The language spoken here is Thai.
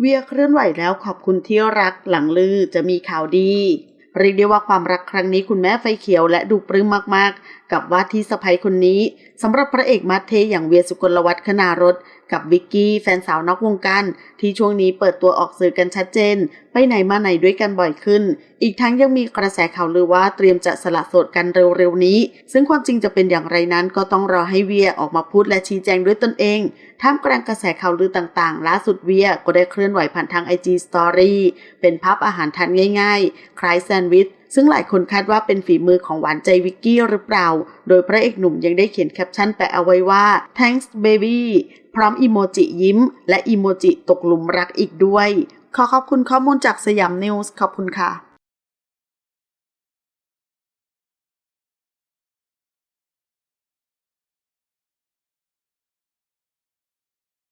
เวียเคลื่อนไหวแล้วขอบคุณที่รักหลังลือจะมีข่าวดีเรียกได้ว่าความรักครั้งนี้คุณแม่ไฟเขียวและดูปลื้มมากๆ กับว่าที่สะใภ้คนนี้สำหรับพระเอกมาเทอย่างเวียสุกลวัฒน์คณารถกับวิกกี้แฟนสาวนอกวงการที่ช่วงนี้เปิดตัวออกสื่อกันชัดเจน ไปไหนมาไหนด้วยกันบ่อยขึ้น อีกทั้งยังมีกระแสข่าวลือว่าเตรียมจะสละโสดกันเร็วๆนี้ ซึ่งความจริงจะเป็นอย่างไรนั้นก็ต้องรอให้เวียออกมาพูดและชี้แจงด้วยตนเอง ท่ามกลางกระแสข่าวลือต่างๆ ล่าสุดเวียก็ได้เคลื่อนไหวผ่านทาง IG Story เป็นภาพอาหารทานง่าย ๆ คล้ายแซนด์วิช ซึ่งหลายคนคาดว่าเป็นฝีมือของหวานใจวิกกี้หรือเปล่า โดยพระเอกหนุ่มยังได้เขียนแคปชั่นแปะเอาไว้ว่า thanks baby พร้อมอีโมจิยิ้ม และอีโมจิตกหลุมรักอีกด้วย ขอขอบคุณข้อมูลจากสยามนิวส์ขอบคุณค่ะ